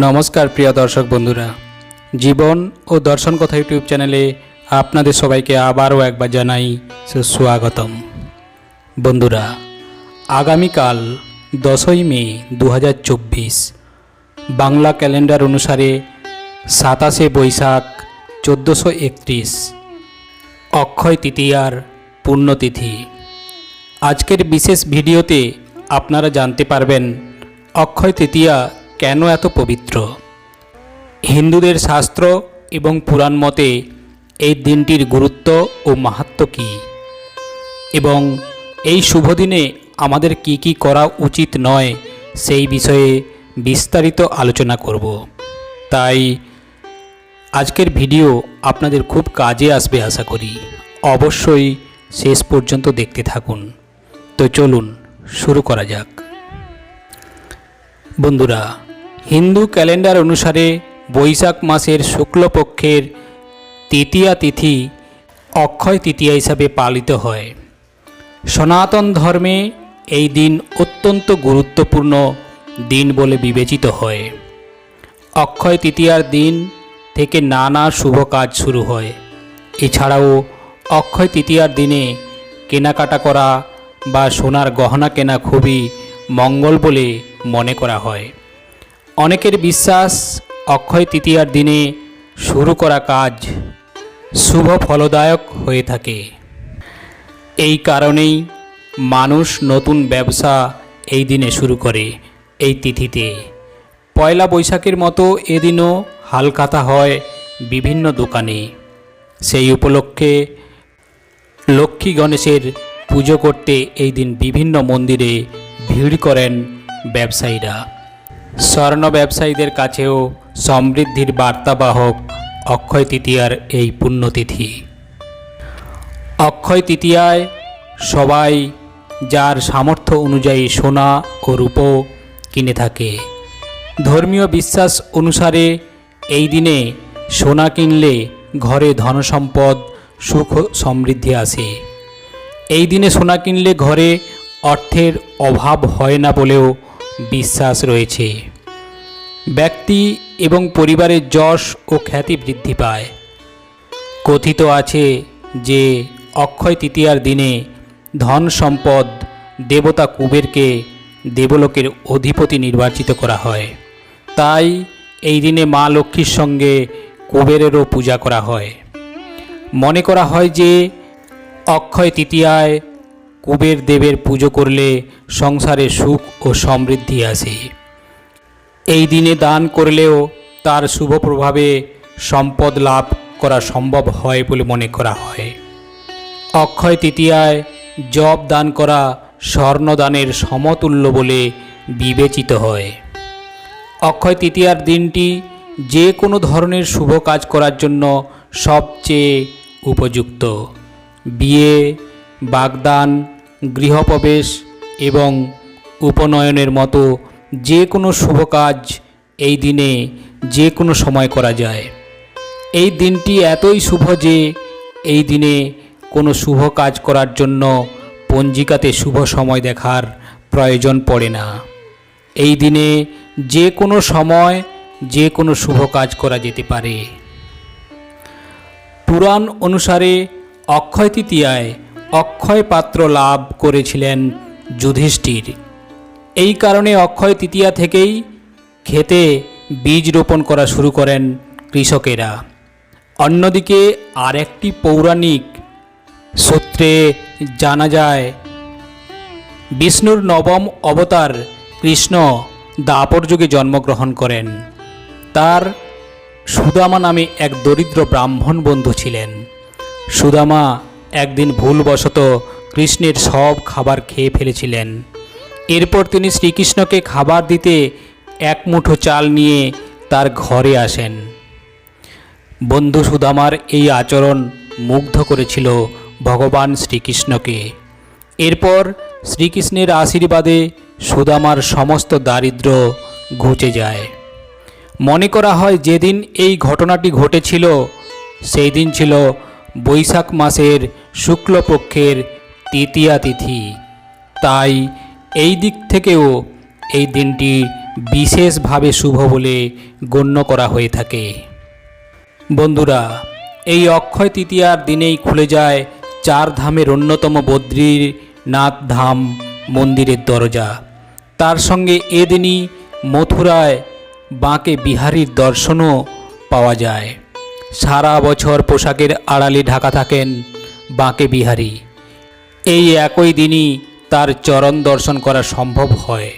নমস্কার, প্রিয় দর্শক বন্ধুরা। জীবন ও দর্শন কথা ইউটিউব চ্যানেলে আপনাদের সবাইকে আবারও একবার জানাই সুস্বাগতম। বন্ধুরা, আগামীকাল দশই মে দু হাজার চব্বিশ, বাংলা ক্যালেন্ডার অনুসারে সাতাশে বৈশাখ চোদ্দোশো একত্রিশ, অক্ষয় তৃতীয়ার পুণ্যতিথি আজকের বিশেষ ভিডিওতে আপনারা জানতে পারবেন, অক্ষয় তৃতীয়া কেন এত পবিত্র? হিন্দুদের শাস্ত্র এবং পুরাণ মতে এই দিনটির গুরুত্ব ও মাহাত্ম কী? এবং এই শুভ দিনে আমাদের কি কি করা উচিত নয় সেই বিষয়ে বিস্তারিত আলোচনা করব। তাই আজকের ভিডিও আপনাদের খুব কাজে আসবে আশা করি। অবশ্যই শেষ পর্যন্ত দেখতে থাকুন। তো চলুন, শুরু করা যাক। বন্ধুরা হিন্দু ক্যালেন্ডার অনুসারে বৈশাখ মাসের শুক্লপক্ষের তৃতীয়া তিথি অক্ষয় তৃতীয়া হিসাবে পালিত হয়। সনাতন ধর্মে এই দিন অত্যন্ত গুরুত্বপূর্ণ দিন বলে বিবেচিত হয়। অক্ষয় তৃতীয়ার দিন থেকে নানা শুভ কাজ শুরু হয়। এছাড়াও অক্ষয় তৃতীয়ার দিনে কেনাকাটা করা বা সোনার গহনা কেনা খুবই মঙ্গল বলে মনে করা হয়। অনেকের বিশ্বাস অক্ষয় তৃতীয়ার দিনে শুরু করা কাজ শুভ ফলদায়ক হয়ে থাকে। এই কারণেই মানুষ নতুন ব্যবসা এই দিনে শুরু করে এই তিথিতে। পয়লা বৈশাখের মতো এদিনও হালখাতা হয় বিভিন্ন দোকানে। সেই উপলক্ষে লক্ষ্মী গণেশের পুজো করতে এই দিন বিভিন্ন মন্দিরে ভিড় করেন ব্যবসায়ীরা। স্বর্ণ ব্যবসায়ীদের কাছেও সমৃদ্ধির বার্তাবাহক অক্ষয় তৃতীয়ার এই পুণ্যতিথি। অক্ষয় তৃতীয়ায় সবাই যার সামর্থ্য অনুযায়ী সোনা ও রূপো কিনে থাকে। ধর্মীয় বিশ্বাস অনুসারে এই দিনে সোনা কিনলে ঘরে ধনসম্পদ, সুখ সমৃদ্ধি আসে। এই দিনে সোনা কিনলে ঘরে অর্থের অভাব হয় না বলেও বিশ্বাস রয়েছে। ব্যক্তি এবং পরিবারের যশ ও খ্যাতি বৃদ্ধি পায়। কথিত আছে যে, অক্ষয় তৃতীয়ার দিনে ধন সম্পদ দেবতা কুবেরকে দেবলোকের অধিপতি নির্বাচিত করা হয়। তাই এই দিনে মা লক্ষ্মীর সঙ্গে কুবেরেরও পূজা করা হয়। মনে করা হয় যে, অক্ষয় তৃতীয়ায় কুবের দেবের পুজো করলে সংসারে সুখ ও সমৃদ্ধি আসে। এই দিনে দান করলেও তার শুভ প্রভাবে সম্পদ লাভ করা সম্ভব হয় বলে মনে করা হয়। অক্ষয় তৃতীয়ায় জব দান করা স্বর্ণদানের সমতুল্য বলে বিবেচিত হয়। অক্ষয় তৃতীয়ার দিনটি যে কোনো ধরনের শুভ কাজ করার জন্য সবচেয়ে উপযুক্ত। বিয়ে বাগদান, গৃহপ্রবেশ এবং উপনয়নের মতো যে কোনো শুভ কাজ এই দিনে যে কোনো সময় করা যায়। এই দিনটি এতই শুভ যে এই দিনে কোনো শুভ কাজ করার জন্য পঞ্জিকাতে শুভ সময় দেখার প্রয়োজন পড়ে না। এই দিনে যে কোনো সময় যে কোনো শুভ কাজ করা যেতে পারে। পুরাণ অনুসারে অক্ষয় তৃতীয়ায় অক্ষয় পাত্র লাভ করেছিলেন যুধিষ্ঠির। এই কারণে অক্ষয় তৃতীয়া থেকেই খেতে বীজ রোপণ করা শুরু করেন কৃষকেরা। অন্যদিকে আরেকটি পৌরাণিক সূত্রে জানা যায়, বিষ্ণুর নবম অবতার কৃষ্ণ দাপর যুগে জন্মগ্রহণ করেন। তার সুদামা নামে এক দরিদ্র ব্রাহ্মণ বন্ধু ছিলেন। সুদামা একদিন ভুলবশত কৃষ্ণের সব খাবার খেয়ে ফেলেছিলেন। এরপর তিনি শ্রীকৃষ্ণকে খাবার দিতে এক মুঠো চাল নিয়ে তার ঘরে আসেন। বন্ধু সুদামার এই আচরণ মুগ্ধ করেছিল ভগবান শ্রীকৃষ্ণকে। এরপর শ্রীকৃষ্ণের আশীর্বাদে সুদামার সমস্ত দারিদ্র ঘুচে যায়। মনে করা হয় যেদিন এই ঘটনাটি ঘটেছিল, সেই দিন ছিল বৈশাখ মাসের শুক্লপক্ষের তৃতীয়া তিথি। তাই এই দিক থেকেও এই দিনটি বিশেষভাবে শুভ বলে গণ্য করা হয়ে থাকে। বন্ধুরা, এই অক্ষয় তৃতীয়ার দিনেই খুলে যায় চার ধামের অন্যতম বদ্রীনাথ ধাম মন্দিরের দরজা। তার সঙ্গে এদিনই মথুরায় বাঁকে বিহারীর দর্শনও পাওয়া যায়। সারা বছর পোশাকের আড়ালে ঢাকা থাকেন বাঁকে বিহারী। এই একই দিনই তার চরণ দর্শন করা সম্ভব হয়।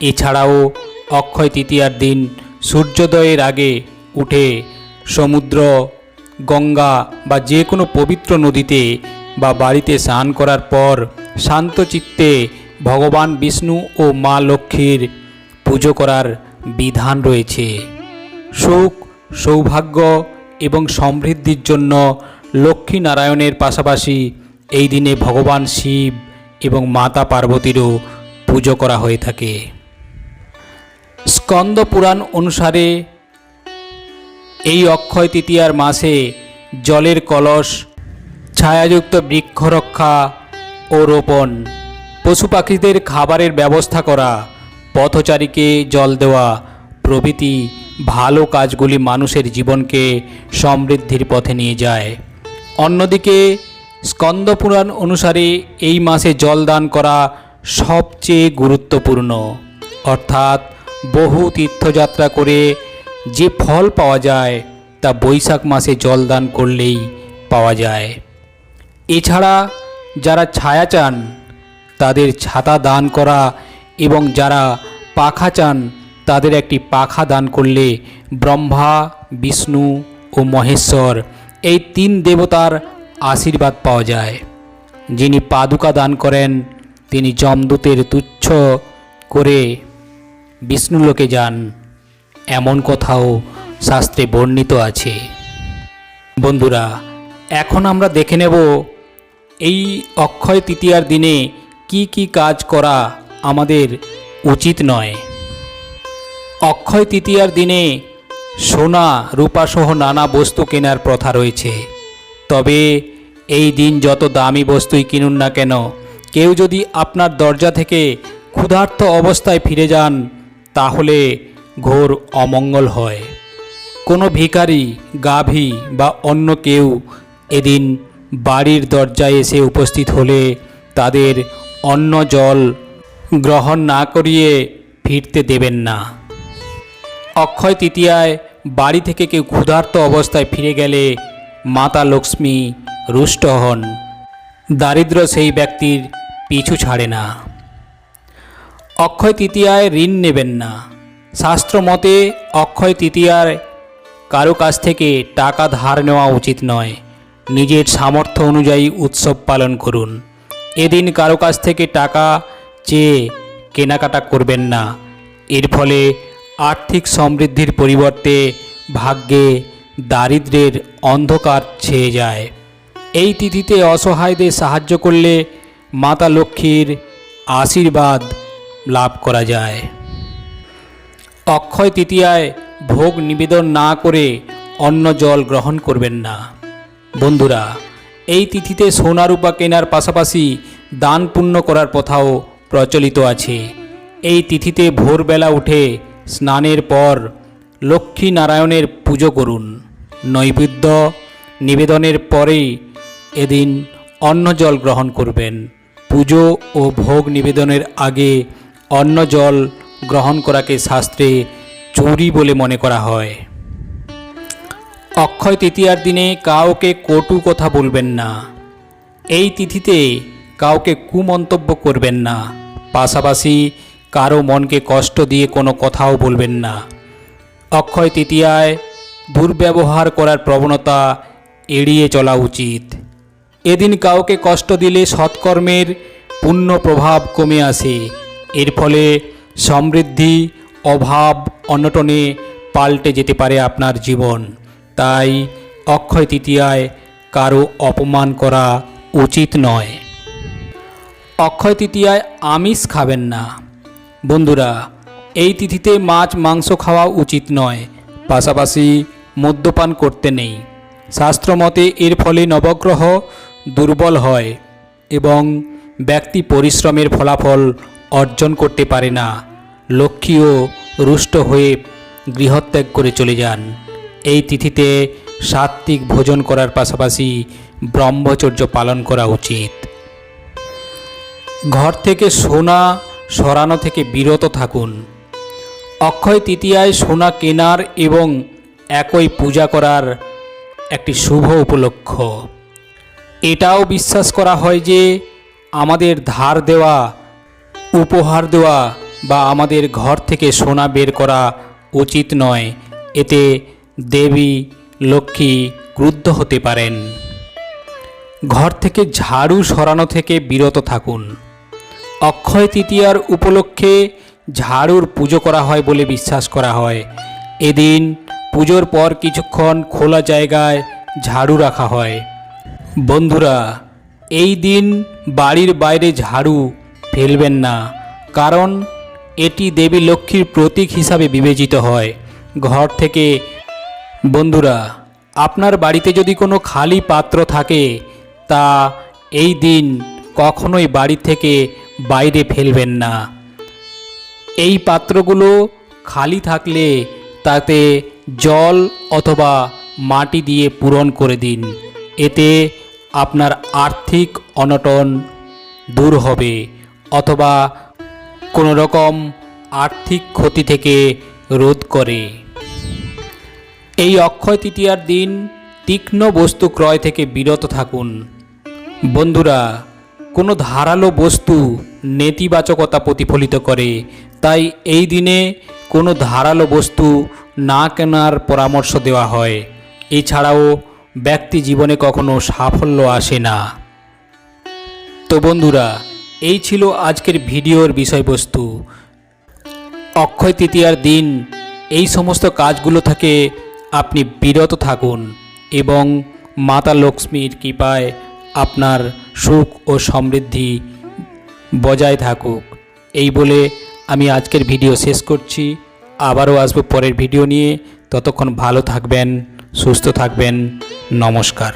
এছাড়াও অক্ষয় তৃতীয়ার দিন সূর্যোদয়ের আগে উঠে সমুদ্র, গঙ্গা বা যে কোনো পবিত্র নদীতে বা বাড়িতে স্নান করার পর শান্ত চিত্তে ভগবান বিষ্ণু ও মা লক্ষ্মীর পুজো করার বিধান রয়েছে। সুখ, সৌভাগ্য এবং সমৃদ্ধির জন্য লক্ষ্মী নারায়ণের পাশাপাশি এই দিনে ভগবান শিব এবং মাতা পার্বতীরও পুজো করা হয়ে থাকে। স্কন্দ পুরাণ অনুসারে এই অক্ষয় তৃতীয়ার মাসে জলের কলস, ছায়াযুক্ত বৃক্ষরক্ষা ও রোপণ, পশু পাখিদের খাবারের ব্যবস্থা করা, পথচারীকে জল দেওয়া প্রভৃতি ভালো কাজগুলি মানুষের জীবনকে সমৃদ্ধির পথে নিয়ে যায়। অন্যদিকে স্কন্দপুরাণ অনুসারে এই মাসে জলদান করা সবচেয়ে গুরুত্বপূর্ণ। অর্থাৎ, বহু তীর্থযাত্রা করে যে ফল পাওয়া যায়, তা বৈশাখ মাসে জলদান করলেই পাওয়া যায়। এছাড়া, যারা ছায়া চান, তাদের ছাতা দান করা এবং যারা পাখা চান তাদের একটি পাখা দান করলে ব্রহ্মা, বিষ্ণু ও মহেশ্বর এই তিন দেবতার আশীর্বাদ পাওয়া যায়। যিনি পাদুকা দান করেন, তিনি যমদূতের তুচ্ছ করে বিষ্ণুলোকে যান। এমন কথাও শাস্ত্রে বর্ণিত আছে। বন্ধুরা, এখন আমরা দেখে নেব এই অক্ষয় তৃতীয়ার দিনে কি কি কাজ করা আমাদের উচিত নয়। অক্ষয় তৃতীয়ার দিনে সোনা, রূপাসহ নানা বস্তু কেনার প্রথা রয়েছে। তবে এই দিন যত দামি বস্তুই কিনুন না কেন, কেউ যদি আপনার দরজা থেকে ক্ষুধার্ত অবস্থায় ফিরে যান, তাহলে ঘোর অমঙ্গল হয়। কোনো ভিখারি, গাভী বা অন্য কেউ এদিন বাড়ির দরজায় এসে উপস্থিত হলে তাদের অন্ন জল গ্রহণ না করিয়ে ফিরতে দেবেন না। অক্ষয় তৃতীয়ায় বাড়ি থেকে কেউ ক্ষুধার্ত অবস্থায় ফিরে গেলে মাতা লক্ষ্মী রুষ্ট হন। দারিদ্র সেই ব্যক্তির পিছু ছাড়ে না। অক্ষয় তৃতীয়ায় ঋণ নেবেন না। শাস্ত্র মতে অক্ষয় তৃতীয়ায় কারও কাছ থেকে টাকা ধার নেওয়া উচিত নয়। নিজের সামর্থ্য অনুযায়ী উৎসব পালন করুন। এদিন কারও কাছ থেকে টাকা চেয়ে কেনাকাটা করবেন না। এর ফলে আর্থিক সমৃদ্ধির পরিবর্তে ভাগ্যে দারিদ্রের অন্ধকার ছেয়ে যায়। এই তিথিতে অসহায়দের সাহায্য করলে মাতা লক্ষ্মীর আশীর্বাদ লাভ করা যায়। অক্ষয় তৃতীয়ায় ভোগ নিবেদন না করে অন্ন জল গ্রহণ করবেন না। বন্ধুরা, এই তিথিতে সোনা রূপা কেনার পাশাপাশি দান পুণ্য করার প্রথাও প্রচলিত আছে। এই তিথিতে ভোরবেলা উঠে স্নানের পর লক্ষ্মী নারায়ণের পুজো করুন। নৈবেদ্য নিবেদনের পরেই এদিন অন্ন জল গ্রহণ করবেন। পুজো ও ভোগ নিবেদনের আগে অন্ন জল গ্রহণ করাকে শাস্ত্রে চুরি বলে মনে করা হয়। অক্ষয় তৃতীয়ার দিনে কাউকে কটু কথা বলবেন না। এই তিথিতে কাউকে কুমন্তব্য করবেন না। পাশাপাশি কারও মনকে কষ্ট দিয়ে কোনো কথাও বলবেন না। অক্ষয় তৃতীয়ায় দুর্ব্যবহার করার প্রবণতা এড়িয়ে চলা উচিত। এদিন কাউকে কষ্ট দিলে সৎকর্মের পুণ্য প্রভাব কমে আসে। এর ফলে সমৃদ্ধি, অভাব, অনটনে পাল্টে যেতে পারে আপনার জীবন। তাই অক্ষয় তৃতীয়ায় কারও অপমান করা উচিত নয়। অক্ষয় তৃতীয়ায় আমিষ খাবেন না। বন্ধুরা, এই তিথিতে মাছ মাংস খাওয়া উচিত নয়, পাশাপাশি মদ্যপান করতে নেই। শাস্ত্রমতে এর ফলে নবগ্রহ দুর্বল হয় এবং ব্যক্তি পরিশ্রমের ফলাফল অর্জন করতে পারে না। লক্ষ্মীও রুষ্ট হয়ে গৃহত্যাগ করে চলে যান। এই তিথিতে সাত্ত্বিক ভোজন করার পাশাপাশি ব্রহ্মচর্য পালন করা উচিত। ঘর থেকে সোনা সরানো থেকে বিরত থাকুন। অক্ষয় তৃতীয়ায় সোনা কেনার এবং একই পূজা করার একটি শুভ উপলক্ষ। এটাও বিশ্বাস করা হয় যে আমাদের ধার দেওয়া, উপহার দেওয়া বা আমাদের ঘর থেকে সোনা বের করা উচিত নয়। এতে দেবী, লক্ষ্মী ক্রুদ্ধ হতে পারেন। ঘর থেকে ঝাড়ু সরানো থেকে বিরত থাকুন। অক্ষয় তৃতীয়ার উপলক্ষে ঝাড়ুর পুজো করা হয় বলে বিশ্বাস করা হয়। এদিন পুজোর পর কিছুক্ষণ খোলা জায়গায় ঝাড়ু রাখা হয়। বন্ধুরা, এই দিন বাড়ির বাইরে ঝাড়ু ফেলবেন না, কারণ এটি দেবী লক্ষ্মীর প্রতীক হিসাবে বিবেচিত হয়। ঘর থেকে, বন্ধুরা, আপনার বাড়িতে যদি কোনো খালি পাত্র থাকে, তা এই দিন কখনোই বাড়ি থেকে বাইরে ফেলবেন না। এই পাত্রগুলো খালি থাকলে তাতে জল অথবা মাটি দিয়ে পূরণ করে দিন। এতে আপনার আর্থিক অনটন দূর হবে অথবা কোনো রকম আর্থিক ক্ষতি থেকে রোধ করে। এই অক্ষয় তৃতীয়ার দিন তীক্ষ্ণ বস্তু ক্রয় থেকে বিরত থাকুন। বন্ধুরা কোনো ধারালো বস্তু নেতিবাচকতা প্রতিফলিত করে, তাই এই দিনে কোনো ধারালো বস্তু না কেনার পরামর্শ দেওয়া হয়। এছাড়াও, ব্যক্তি জীবনে কখনো সাফল্য আসে না। তো বন্ধুরা, এই ছিল আজকের ভিডিওর বিষয়বস্তু। অক্ষয় তৃতীয়ার দিন এই সমস্ত কাজগুলো থেকে আপনি বিরত থাকুন এবং মাতা লক্ষ্মীর কৃপায় আপনার সুখ ও সমৃদ্ধি বজায় থাকুক। এই বলে আমি আজকের ভিডিও শেষ করছি। আবারও আসব পরের ভিডিও নিয়ে। ততক্ষণ ভালো থাকবেন, সুস্থ থাকবেন। নমস্কার।